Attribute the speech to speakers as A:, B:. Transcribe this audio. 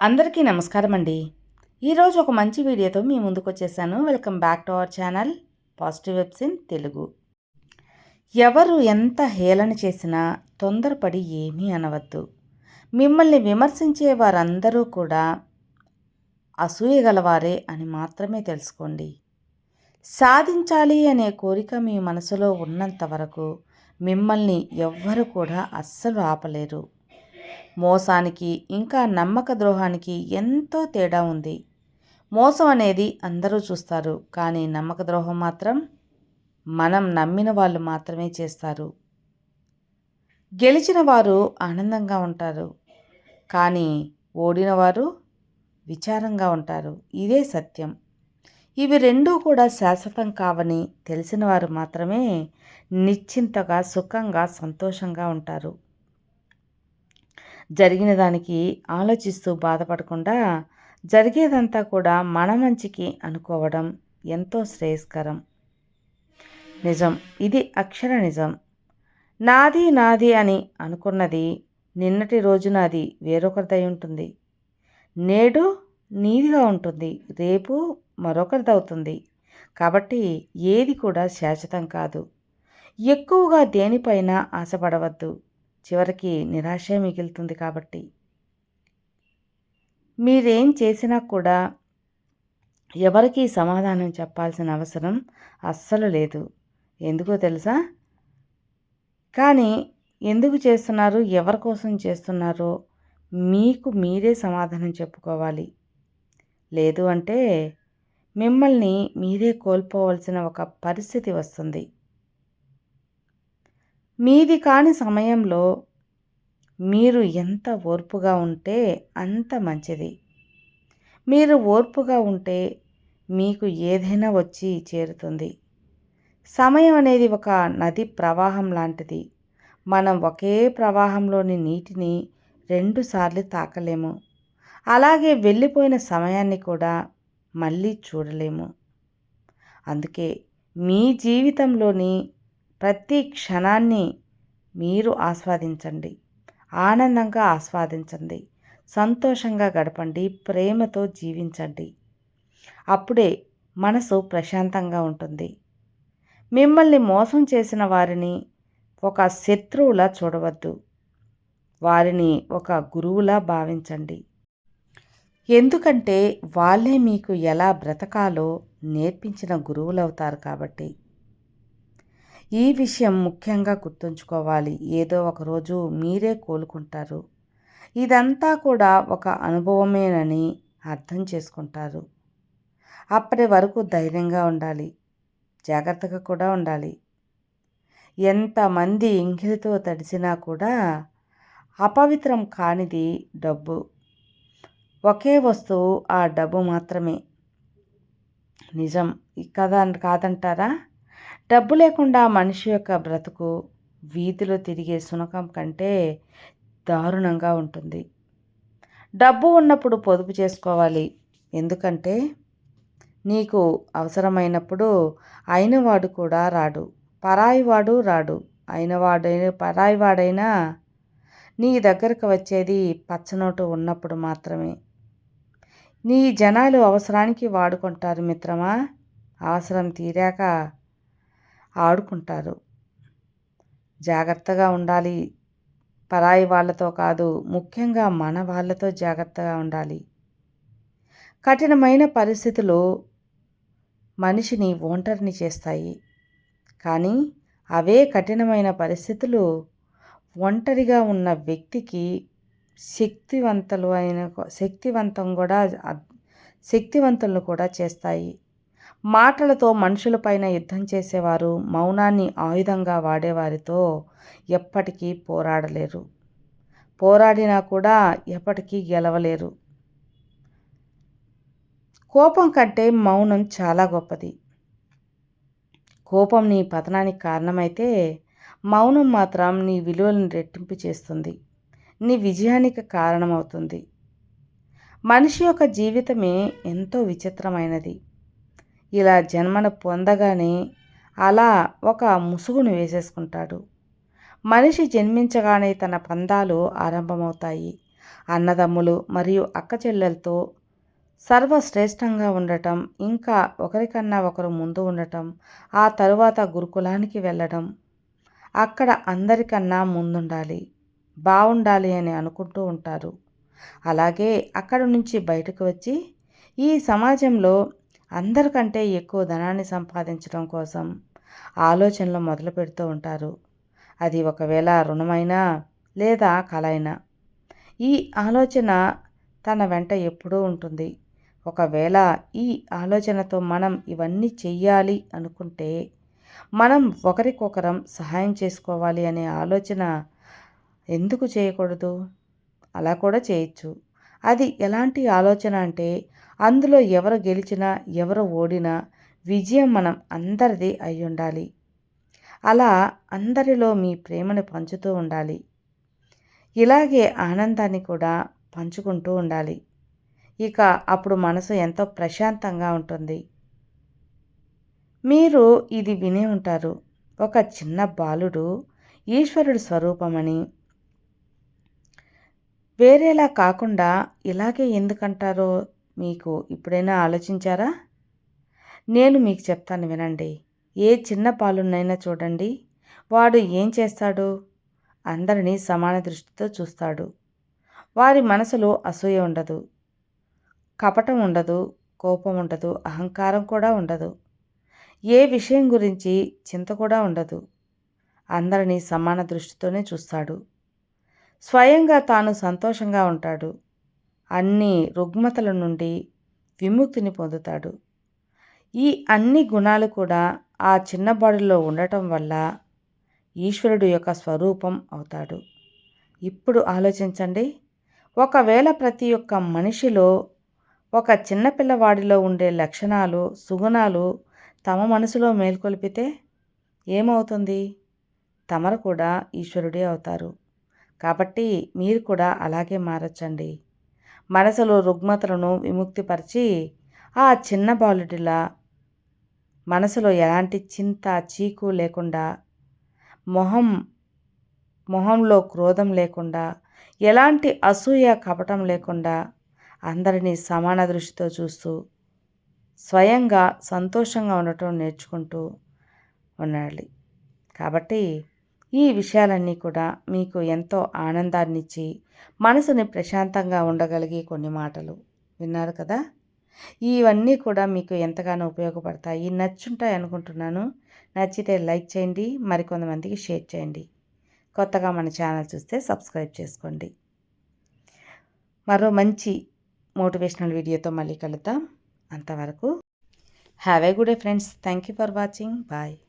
A: అందరికీ నమస్కారం అండి ఈరోజు ఒక మంచి వీడియోతో మీ ముందుకు వచ్చేసాను welcome back to our channel positive webs in Telugu. ఎవరు ఎంత హేళన చేసినా తొందరపడి ఏమీ అనవద్దు. మిమ్మల్ని విమర్శించే వారందరూ కూడా అసూయ గలవారే అని మాత్రమే తెలుసుకోండి. సాధించాలి అనే కోరిక మీ మనసులో ఉన్నంత వరకు మిమ్మల్ని ఎవ్వరు కూడా అస్సలు ఆపలేరు. మోసానికి ఇంకా నమ్మక ద్రోహానికి ఎంతో తేడా ఉంది. మోసం అనేది అందరూ చూస్తారు కానీ నమ్మక ద్రోహం మాత్రం మనం నమ్మిన వాళ్ళు మాత్రమే చేస్తారు. గెలిచిన వారు ఆనందంగా ఉంటారు కానీ ఓడిన వారు విచారంగా ఉంటారు. ఇదే సత్యం. ఇవి రెండూ కూడా శాశ్వతం కావని తెలిసిన వారు మాత్రమే నిశ్చింతగా సుఖంగా సంతోషంగా ఉంటారు. జరిగిన దానికి ఆలోచిస్తూ బాధపడకుండా జరిగేదంతా కూడా మన మంచికి అనుకోవడం ఎంతో శ్రేయస్కరం. నిజం. ఇది అక్షర నిజం. నాది నాది అని అనుకున్నది నిన్నటి రోజున అది వేరొకరిదై ఉంటుంది. నేడు నీదిగా ఉంటుంది. రేపు మరొకరిదవుతుంది. కాబట్టి ఏది కూడా శాశ్వతం కాదు. ఎక్కువగా దేనిపైన ఆశపడవద్దు. చివరికి నిరాశే మిగులుతుంది కాబట్టి. మీరేం చేసినా కూడా ఎవరికి సమాధానం చెప్పాల్సిన అవసరం అస్సలు లేదు. ఎందుకో తెలుసా? కానీ ఎందుకు చేస్తున్నారు? ఎవరి కోసం చేస్తున్నారో మీకు మీరే సమాధానం చెప్పుకోవాలి. లేదు అంటే మిమ్మల్ని మీరే కోల్పోవలసిన ఒక పరిస్థితి వస్తుంది. మీది కాని సమయంలో మీరు ఎంత ఓర్పుగా ఉంటే అంత మంచిది. మీరు ఓర్పుగా ఉంటే మీకు ఏదైనా వచ్చి చేరుతుంది. సమయం అనేది ఒక నది ప్రవాహం లాంటిది. మనం ఒకే ప్రవాహంలోని నీటిని రెండుసార్లు తాకలేము. అలాగే వెళ్ళిపోయిన సమయాన్ని కూడా మళ్ళీ చూడలేము. అందుకే మీ జీవితంలోని ప్రతి క్షణాన్ని మీరు ఆస్వాదించండి. ఆనందంగా ఆస్వాదించండి. సంతోషంగా గడపండి. ప్రేమతో జీవించండి. అప్పుడే మనసు ప్రశాంతంగా ఉంటుంది. మిమ్మల్ని మోసం చేసిన వారిని ఒక శత్రువులా చూడవద్దు. వారిని ఒక గురువులా భావించండి. ఎందుకంటే వాళ్ళే మీకు ఎలా బ్రతకాలో నేర్పించిన గురువులవుతారు కాబట్టి. ఈ విషయం ముఖ్యంగా గుర్తుంచుకోవాలి. ఏదో ఒకరోజు మీరే కోలుకుంటారు. ఇదంతా కూడా ఒక అనుభవమేనని అర్థం చేసుకుంటారు. అప్పటి వరకు ధైర్యంగా ఉండాలి. జాగ్రత్తగా కూడా ఉండాలి. ఎంతమంది ఇంగిలితో తడిసినా కూడా అపవిత్రం కానిది డబ్బు. ఒకే వస్తువు ఆ డబ్బు మాత్రమే. నిజం. కదా కాదంటారా? డబ్బు లేకుండా మనిషి యొక్క బ్రతుకు వీధిలో తిరిగే సునకం కంటే దారుణంగా ఉంటుంది. డబ్బు ఉన్నప్పుడు పొదుపు చేసుకోవాలి. ఎందుకంటే నీకు అవసరమైనప్పుడు అయినవాడు కూడా రాడు. పరాయివాడు రాడు. అయినవాడైన పరాయివాడైనా నీ దగ్గరకు వచ్చేది పచ్చనోటు ఉన్నప్పుడు మాత్రమే. నీ జనాలు అవసరానికి వాడుకుంటారు మిత్రమా? అవసరం తీరాక ఆడుకుంటారు. జాగ్రత్తగా ఉండాలి. పరాయి వాళ్ళతో కాదు ముఖ్యంగా మన వాళ్ళతో జాగ్రత్తగా ఉండాలి. కఠినమైన పరిస్థితులు మనిషిని ఒంటరిని చేస్తాయి. కానీ అవే కఠినమైన పరిస్థితులు ఒంటరిగా ఉన్న వ్యక్తికి శక్తివంతులు అయిన శక్తివంతం కూడా శక్తివంతులను కూడా చేస్తాయి. మాటలతో మనుషులపైన యుద్ధం చేసేవారు మౌనాన్ని ఆయుధంగా వాడేవారితో ఎప్పటికీ పోరాడలేరు. పోరాడినా కూడా ఎప్పటికీ గెలవలేరు. కోపం కంటే మౌనం చాలా గొప్పది. కోపం నీ పతనానికి కారణమైతే మౌనం మాత్రం నీ విలువలను రెట్టింపు చేస్తుంది. నీ విజయానికి కారణమవుతుంది. మనిషి యొక్క జీవితమే ఎంతో విచిత్రమైనది. ఇలా జన్మను పొందగానే అలా ఒక ముసుగును వేసేసుకుంటాడు. మనిషి జన్మించగానే తన పందాలు ఆరంభమవుతాయి. అన్నదమ్ములు మరియు అక్క చెల్లెలతో సర్వశ్రేష్టంగా ఉండటం ఇంకా ఒకరికన్నా ఒకరు ముందు ఉండటం ఆ తరువాత గురుకులానికి వెళ్ళడం అక్కడ అందరికన్నా ముందుండాలి బాగుండాలి అని అనుకుంటూ ఉంటారు. అలాగే అక్కడ నుంచి బయటకు వచ్చి ఈ సమాజంలో అందరికంటే ఎక్కువ ధనాన్ని సంపాదించడం కోసం ఆలోచనలు మొదలు పెడుతూ ఉంటారు. అది ఒకవేళ రుణమైనా లేదా కలైనా ఈ ఆలోచన తన వెంట ఎప్పుడూ ఉంటుంది. ఒకవేళ ఈ ఆలోచనతో మనం ఇవన్నీ చెయ్యాలి అనుకుంటే మనం ఒకరికొకరం సహాయం చేసుకోవాలి అనే ఆలోచన ఎందుకు చేయకూడదు? అలా కూడా చేయొచ్చు. అది ఎలాంటి ఆలోచన అంటే అందులో ఎవరు గెలిచినా ఎవరు ఓడినా విజయం మనం అందరిది అయి ఉండాలి. అలా అందరిలో మీ ప్రేమను పంచుతూ ఉండాలి. ఇలాగే ఆనందాన్ని కూడా పంచుకుంటూ ఉండాలి. ఇక అప్పుడు మనసు ఎంతో ప్రశాంతంగా ఉంటుంది. మీరు ఇది వినే ఉంటారు. ఒక చిన్న బాలుడు ఈశ్వరుడు స్వరూపమని. వేరేలా కాకుండా ఇలాగే ఎందుకంటారో మీకు ఇప్పుడైనా ఆలోచించారా? నేను మీకు చెప్తాను వినండి. ఏ చిన్న పాలునైనా చూడండి. వాడు ఏం చేస్తాడు? అందరినీ సమాన దృష్టితో చూస్తాడు. వారి మనసులో అసూయ ఉండదు. కపటం ఉండదు. కోపం ఉండదు. అహంకారం కూడా ఉండదు. ఏ విషయం గురించి చింత కూడా ఉండదు. అందరినీ సమాన దృష్టితోనే చూస్తాడు. స్వయంగా తాను సంతోషంగా ఉంటాడు. అన్ని రుగ్మతల నుండి విముక్తిని పొందుతాడు. ఈ అన్ని గుణాలు కూడా ఆ చిన్నబాడిలో ఉండటం వల్ల ఈశ్వరుడు యొక్క స్వరూపం అవుతాడు. ఇప్పుడు ఆలోచించండి. ఒకవేళ ప్రతి ఒక్క మనిషిలో ఒక చిన్నపిల్లవాడిలో ఉండే లక్షణాలు సుగుణాలు తమ మనసులో మేల్కొల్పితే ఏమవుతుంది? తమరు కూడా ఈశ్వరుడే అవుతారు. కాబట్టి మీరు కూడా అలాగే మారచ్చండి. మనసులో రుగ్మతలను విముక్తిపరిచి ఆ చిన్న బాలుడిలా మనసులో ఎలాంటి చింత చీకు లేకుండా మొహం మొహంలో క్రోధం లేకుండా ఎలాంటి అసూయ కపటం లేకుండా అందరినీ సమాన దృష్టితో చూస్తూ స్వయంగా సంతోషంగా ఉండటం నేర్చుకుంటూ ఉండాలి. కాబట్టి ఈ విషయాలన్నీ కూడా మీకు ఎంతో ఆనందాన్నిచ్చి మనసుని ప్రశాంతంగా ఉండగలిగే కొన్ని మాటలు విన్నారు కదా? ఇవన్నీ కూడా మీకు ఎంతగానో ఉపయోగపడతాయి. నచ్చుంటాయి అనుకుంటున్నాను. నచ్చితే లైక్ చేయండి మరికొంతమందికి షేర్ చేయండి. కొత్తగా మన ఛానల్ చూస్తే సబ్స్క్రైబ్ చేసుకోండి. మరో మంచి మోటివేషనల్ వీడియోతో మళ్ళీ కలుద్దాం. అంతవరకు have a good friends. Thank you for watching. Bye.